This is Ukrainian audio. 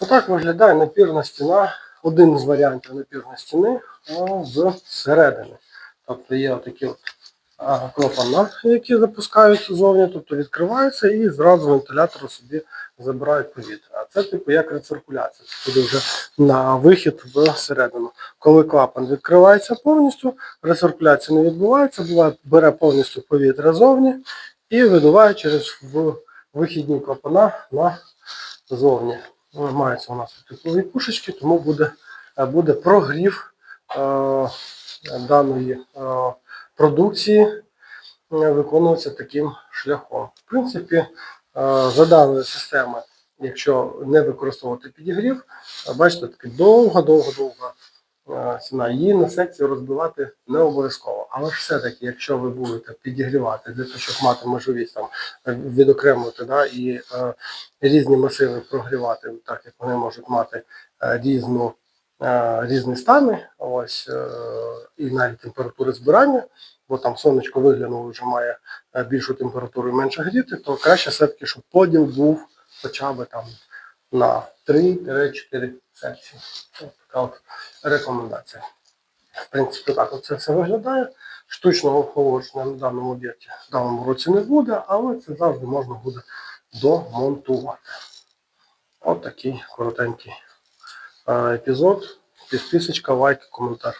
Отак виглядає напірна стіна, один з варіантів напірної стіни з середини. Тобто є отакі от клапана, які запускають зовні, тобто відкриваються і зразу вентилятор собі забирають повітря. А це типу як рециркуляція. Буде вже на вихід всередину. Коли клапан відкривається повністю, рециркуляція не відбувається, буває, бере повністю повітря зовні і видуває через в- вихідні клапана на зовні. Ну, Мається у нас теплові пушечки, тому буде, е, буде прогрів е, даної е, продукції е, виконуватися таким шляхом. В принципі, е, за даною системою, якщо не використовувати підігрів, бачите, таки довго-довго-довго е, ціна. Її на секцію розбивати не обов'язково. Але все-таки, якщо ви будете підігрівати для того, щоб мати можливість там е, відокремити да, і е, різні масиви прогрівати, так як вони можуть мати е, різну, е, різні стани, ось, е, і навіть температури збирання, бо там сонечко виглянуло, вже має е, більшу температуру і менше гріти, то краще все-таки, щоб поділ був хоча б там на 3-4 секції. Така от рекомендація. В принципі, так це все виглядає. Штучного охолодження на даному об'єкті в даному році не буде, але це завжди можна буде домонтувати. От такий коротенький е, епізод. Підписочка, лайк, коментар.